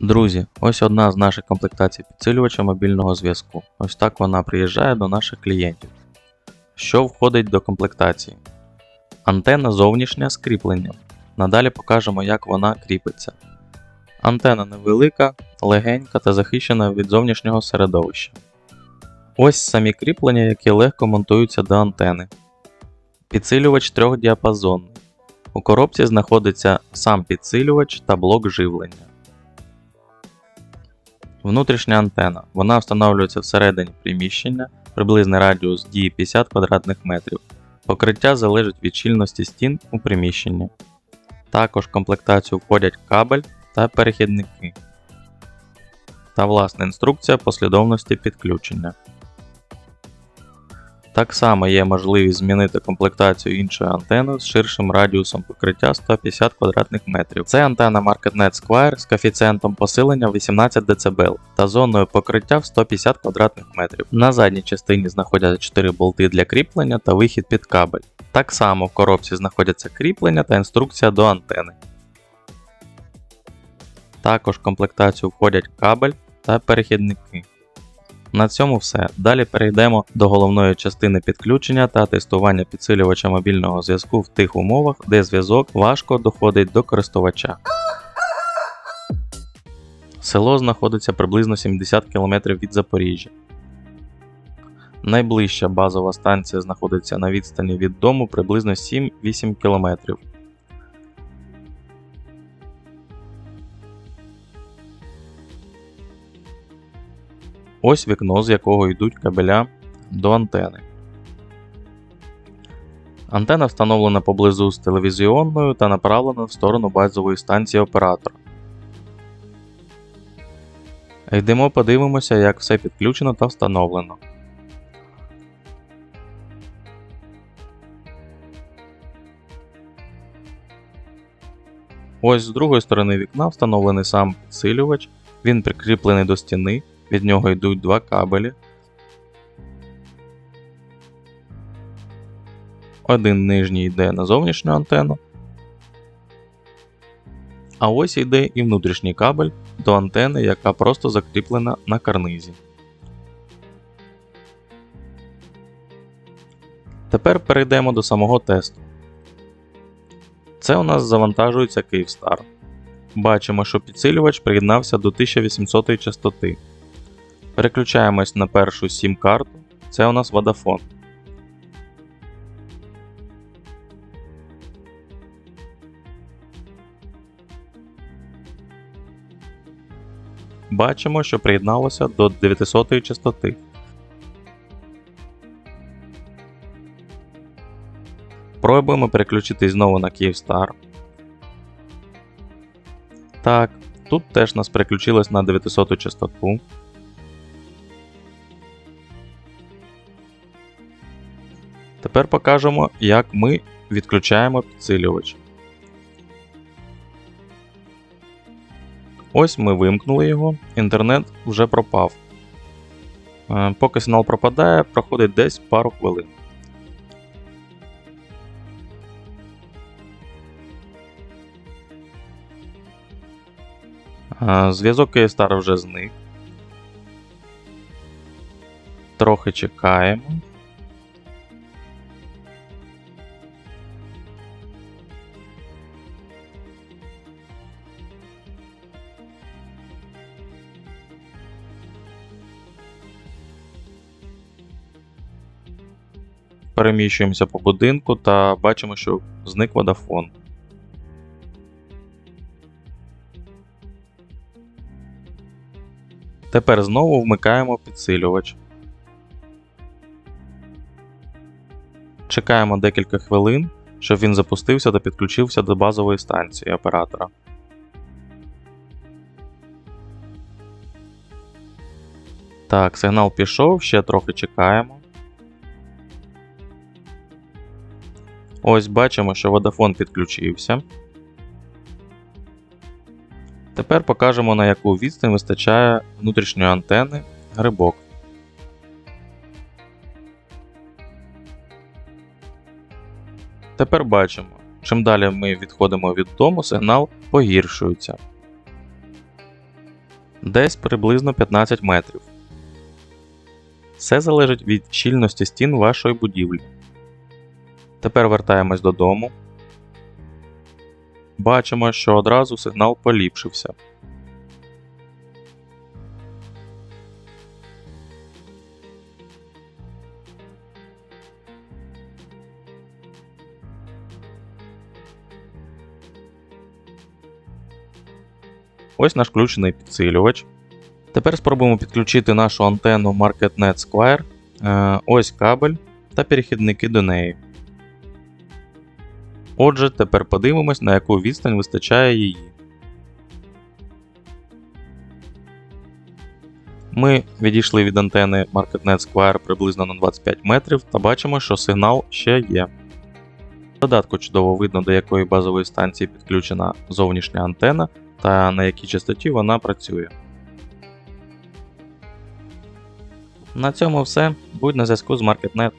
Друзі, ось одна з наших комплектацій підсилювача мобільного зв'язку. Ось так вона приїжджає до наших клієнтів. Що входить до комплектації? Антенна зовнішня з кріпленням. Надалі покажемо, як вона кріпиться. Антенна невелика, легенька та захищена від зовнішнього середовища. Ось самі кріплення, які легко монтуються до антени. Підсилювач трьохдіапазонний. У коробці знаходиться сам підсилювач та блок живлення. Внутрішня антена. Вона встановлюється всередині приміщення, приблизний радіус дії 50 квадратних метрів. Покриття залежить від щільності стін у приміщенні. Також в комплектацію входять кабель та перехідники. Та власна інструкція послідовності підключення. Так само є можливість змінити комплектацію іншої антени з ширшим радіусом покриття 150 квадратних метрів. Це антенна MarketNet Squire з коефіцієнтом посилення 18 дБ та зоною покриття в 150 квадратних метрів. На задній частині знаходяться 4 болти для кріплення та вихід під кабель. Так само в коробці знаходяться кріплення та інструкція до антени. Також в комплектацію входять кабель та перехідники. На цьому все. Далі перейдемо до головної частини підключення та тестування підсилювача мобільного зв'язку в тих умовах, де зв'язок важко доходить до користувача. Село знаходиться приблизно 70 км від Запоріжжя. Найближча базова станція знаходиться на відстані від дому приблизно 7-8 км. Ось вікно, з якого йдуть кабеля до антени. Антена встановлена поблизу з телевізіонною та направлена в сторону базової станції оператора. Йдемо подивимося, як все підключено та встановлено. Ось з другої сторони вікна встановлений сам підсилювач, він прикріплений до стіни, від нього йдуть два кабелі. Один нижній йде на зовнішню антенну. А ось йде і внутрішній кабель до антени, яка просто закріплена на карнизі. Тепер перейдемо до самого тесту. Це у нас завантажується Kyivstar. Бачимо, що підсилювач приєднався до 1800 частоти. Переключаємось на першу сім карту це у нас Vodafone. Бачимо, що приєдналося до 900 частоти. Пробуємо переключитись знову на Kyivstar. Так, тут теж нас переключилось на 900 частоту. Тепер покажемо, як ми відключаємо підсилювач. Ось ми вимкнули його, інтернет вже пропав. Е, Поки сигнал пропадає, проходить десь пару хвилин. Е, Зв'язок Kyivstar вже зник. Трохи чекаємо. Переміщуємося по будинку та бачимо, що зник Vodafone. Тепер знову вмикаємо підсилювач. Чекаємо декілька хвилин, щоб він запустився та підключився до базової станції оператора. Так, сигнал пішов, ще трохи чекаємо. Ось бачимо, що Vodafone підключився. Тепер покажемо, на яку відстань вистачає внутрішньої антени грибок. Тепер бачимо, чим далі ми відходимо від дому, сигнал погіршується. Десь приблизно 15 метрів. Все залежить від щільності стін вашої будівлі. Тепер вертаємось додому. Бачимо, що одразу сигнал поліпшився. Ось наш включений підсилювач. Тепер спробуємо підключити нашу антенну MarketNet Squire. Е, Ось кабель та перехідники до неї. Отже, тепер подивимось, на яку відстань вистачає її. Ми відійшли від антени MarketNet Squire приблизно на 25 метрів та бачимо, що сигнал ще є. В додатку чудово видно, до якої базової станції підключена зовнішня антена та на якій частоті вона працює. На цьому все. Будь на зв'язку з MarketNet.